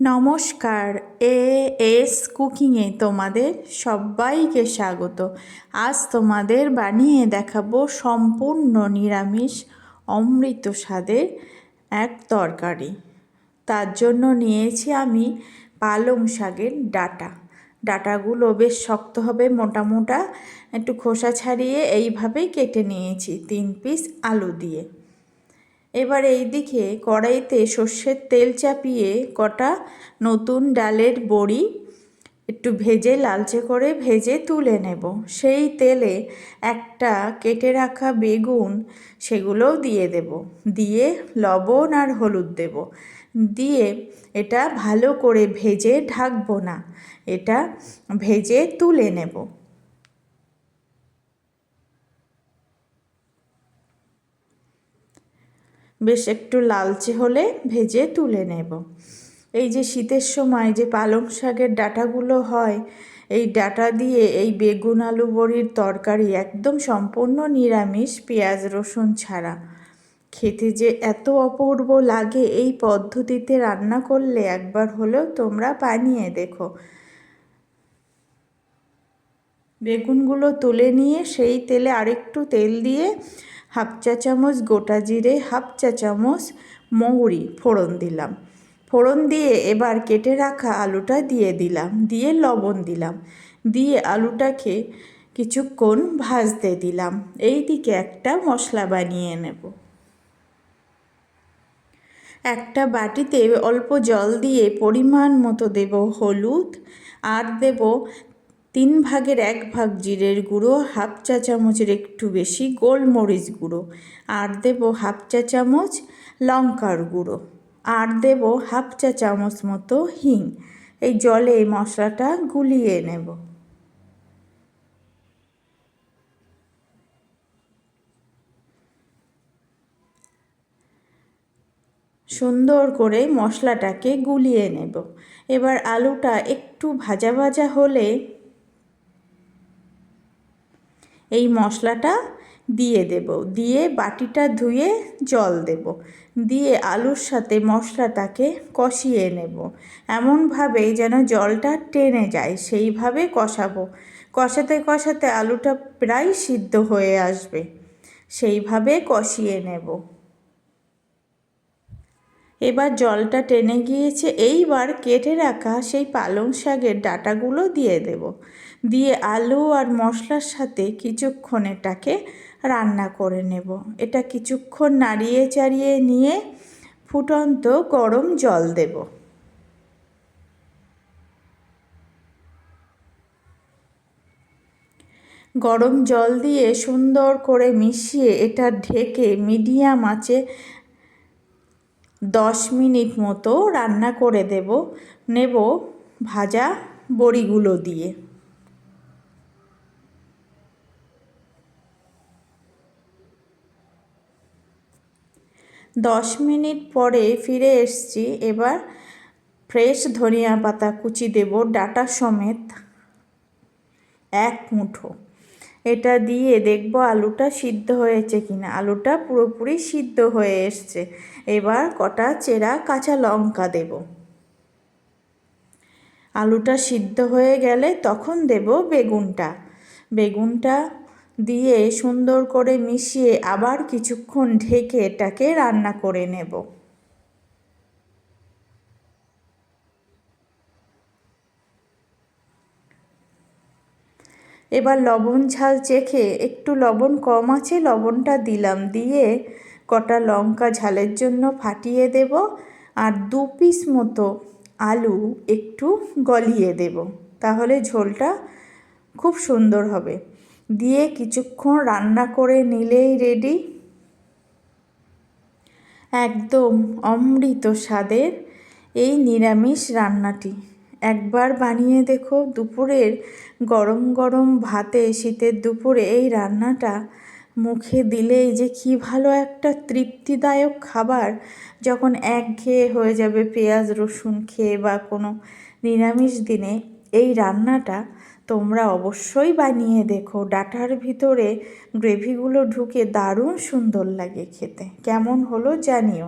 নমস্কার, A S কুকিংয়ে তোমাদের সবাইকে স্বাগত। আজ তোমাদের বানিয়ে দেখাবো সম্পূর্ণ নিরামিষ অমৃত স্বাদের এক তরকারি। তার জন্য নিয়েছি আমি পালং শাকের ডাটা। ডাটাগুলো বেশ শক্ত হবে মোটা মোটা একটু খোসা ছাড়িয়ে এইভাবেই কেটে নিয়েছি, তিন পিস আলু দিয়ে। এবার এই দিকে কড়াইতে সর্ষের তেল চাপিয়ে কটা নতুন ডালের বড়ি একটু ভেজে লালচে করে ভেজে তুলে নেব। সেই তেলে একটা কেটে রাখা বেগুন সেগুলোও দিয়ে দেব। দিয়ে লবণ আর হলুদ দেব। দিয়ে এটা ভালো করে ভেজে ঢাকবো না। এটা ভেজে তুলে নেব। বেশ একটু লালচে হলে ভেজে তুলে নেব। এই যে শীতের সময় যে পালং শাকের ডাটাগুলো হয়, এই ডাটা দিয়ে এই বেগুন, আলু, বড়ির তরকারি একদম সম্পূর্ণ নিরামিষ পেঁয়াজ, রসুন ছাড়া। খেতে যে এত অপূর্ব লাগে এই পদ্ধতিতে রান্না করলে একবার হলেও তোমরা বানিয়ে দেখো। বেগুনগুলো তুলে নিয়ে সেই তেলে আরেকটু তেল দিয়ে হাফ চা চামচ গোটা জিরে, হাফ চা চামচ মৌরি ফোড়ন দিলাম। ফোড়ন দিয়ে এবার কেটে রাখা আলুটা দিয়ে দিলাম, দিয়ে লবণ দিলাম। দিয়ে আলুটাকে কিছুক্ষণ ভাজতে দিলাম। এই দিকে একটা মশলা বানিয়ে নেব। একটা বাটিতে অল্প জল দিয়ে পরিমাণ মতো দেব হলুদ, আর দেব তিন ভাগের এক ভাগ জিরের গুঁড়ো, হাফ চা চামচের একটু বেশি গোলমরিচ গুঁড়ো। আর দেব হাফ চা চামচ লঙ্কার গুঁড়ো। আর দেব হাফ চা চামচ মতো হিং। এই জলে এই মশলাটা গুলিয়ে নেব। সুন্দর করে মশলাটাকে গুলিয়ে নেব। এবার আলুটা একটু ভাজা ভাজা হলে এই মশলাটা দিয়ে দেব। দিয়ে বাটিটা ধুয়ে জল দেব। দিয়ে আলুর সাথে মশলাটাকে কষিয়ে নেব। এমনভাবে যেন জলটা টেনে যায়, সেইভাবে কষাবো। কষাতে কষাতে আলুটা প্রায় সিদ্ধ হয়ে আসবে। সেইভাবে কষিয়ে নেব। এবার জলটা টেনে গিয়েছে, এইবার কেটে রাখা সেই পালং শাকের ডাটাগুলো দিয়ে দেব। দিয়ে আলু আর মশলার সাথে কিছুক্ষণ এটাকে রান্না করে নেব। এটা কিছুক্ষণ নাড়িয়ে চাড়িয়ে নিয়ে ফুটন্ত গরম জল দেব। গরম জল দিয়ে সুন্দর করে মিশিয়ে এটা ঢেকে মিডিয়াম আঁচে দশ মিনিট মতো রান্না করে দেব, নেব ভাজা বড়িগুলো দিয়ে। দশ মিনিট পরে ফিরে এসছি, এবার ফ্রেশ ধনিয়া পাতা কুচি দেব, ডাটা সমেত এক মুঠো। এটা দিয়ে দেখব আলুটা সিদ্ধ হয়েছে কিনা। আলুটা পুরোপুরি সিদ্ধ হয়ে এসছে। এবার কটা চেরা কাঁচা লঙ্কা দেব। আলুটা সিদ্ধ হয়ে গেলে তখন দেব বেগুনটা। বেগুনটা দিয়ে সুন্দর করে মিশিয়ে আবার কিছুক্ষণ ঢেকে এটাকে রান্না করে নেব। এবার লবণ ঝাল চেখে একটু লবণ কম আছে, লবণটা দিলাম। দিয়ে কটা লঙ্কা ঝালের জন্য ফাটিয়ে দেব আর দু পিস মতো আলু একটু গলিয়ে দেব। তাহলে ঝোলটা খুব সুন্দর হবে। দিয়ে কিছুক্ষণ রান্না করে নিলেই রেডি। একদম অমৃত স্বাদের এই নিরামিষ রান্নাটি। একবার বানিয়ে দেখো, দুপুরের গরম গরম ভাতে শীতের দুপুরে এই রান্নাটা মুখে দিলেই যে কি ভালো একটা তৃপ্তিদায়ক খাবার। যখন একঘেয়ে হয়ে যাবে পেঁয়াজ, রসুন খেয়ে বা কোনো নিরামিষ দিনে, এই রান্নাটা তোমরা অবশ্যই বানিয়ে দেখো। ডাটার ভিতরে গ্রেভিগুলো ঢুকে দারুণ সুন্দর লাগে খেতে। কেমন হলো জানিও।